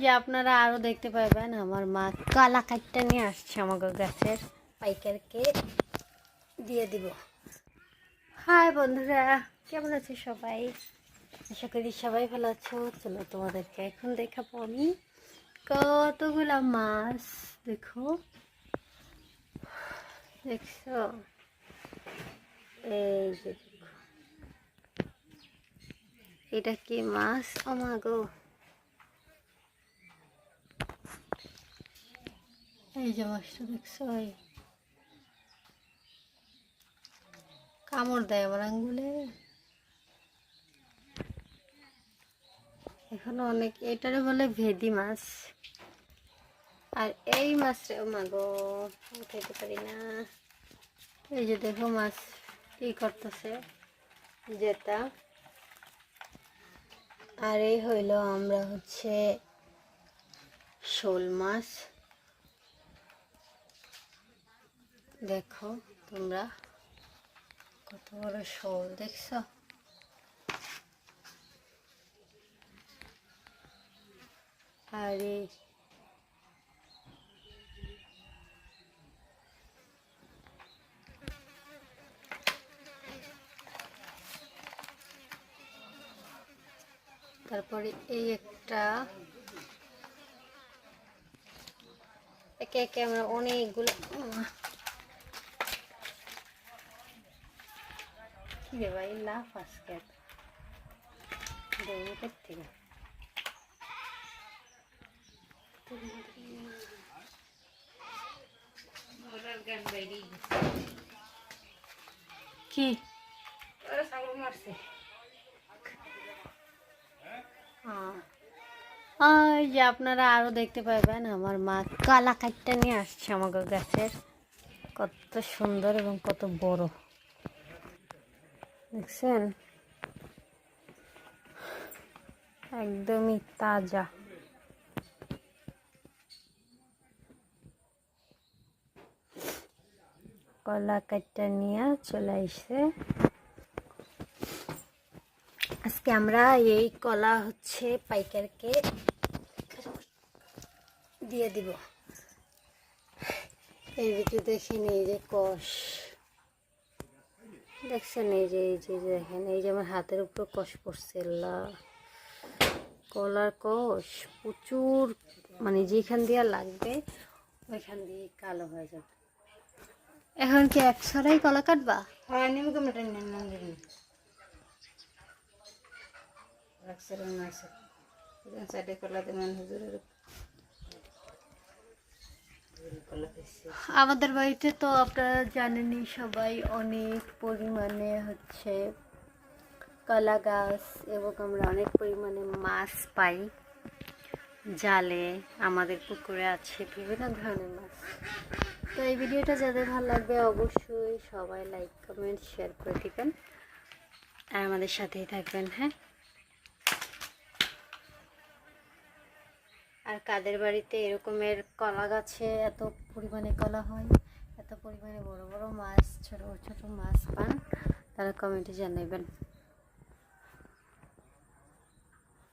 যে আপনারা আরও দেখতে পাবেন, আমার মা কালা কাঠটা নিয়ে আসছে আমাকে গাছের পাইকারকে দিয়ে দিব। হাই বন্ধুরা, কেমন আছে সবাই? আশা করি সবাই ভালো আছো। চলো তোমাদেরকে এখন দেখাবো আমি কতগুলা মাছ। দেখো, দেখছ? এই যে এটা কি মাছ? ও মা গো এই যে মাছটা দেখছ কামড় দেয় আমার আঙ্গুলে। এখনও অনেক, এটারে বলে ভেদি মাছ। আর এই মাছটা ও মা গো পারি না। এই যে দেখো মাছ কি করতেছে যেটা আর এই হইল আমরা হচ্ছে শোল মাছ। দেখো তোমরা কত বড় শোল দেখছ? আর। তারপরে এই একটা একে একে আমরা অনেকগুলো কি রে ভাই লাফ আজকে দেবো কি? আর যে আপনারা আরও দেখতে পাবেন আমার মা কালা কাঠটা নিয়ে আসছে আমাকে গাছের। কত সুন্দর এবং কত বড়। দেখছেন একদমই তাজা। কলা কাঠটা নিয়ে চলে আসছে। আজকে আমরা এই কলা হচ্ছে পাইকারকে দিয়ে দিব। এই ভিতরে দেখেন, এই যে কষ। দেখছেন এই যে এই যে দেখেন, এই যে আমার হাতের উপর কষ পড়ছে। কলার কষ প্রচুর মানে যেখান দিয়ে লাগবে, ওইখান দিয়ে কালো হয়ে যাবে। এখন কি একশোটাই কলা কাটবা? হ্যাঁ নিমু কেমন দিন রাখছেন আছে সাইডে কলা দেবেন হুজুরের কলা খাইছে আমাদের বাড়িতে তো আপনারা জানেনই সবাই অনেক পরিমাণে হচ্ছে কলা গাছ এবং আমরা অনেক পরিমাণে মাছ পাই। জালে, আমাদের পুকুরে আছে, বিভিন্ন ধরনের মাছ। তো এই ভিডিওটা যাদের ভালো লাগবে অবশ্যই সবাই লাইক কমেন্ট শেয়ার করে দিবেন। আর আমাদের সাথেই থাকবেন হ্যাঁ? আর কাদের বাড়িতে এরকমের কলা গাছে এত পরিমাণে কলা হয়, এত পরিমাণে বড় বড় মাছ, ছোট ছোট মাছ পান, তারা কমেন্টে জানাবেন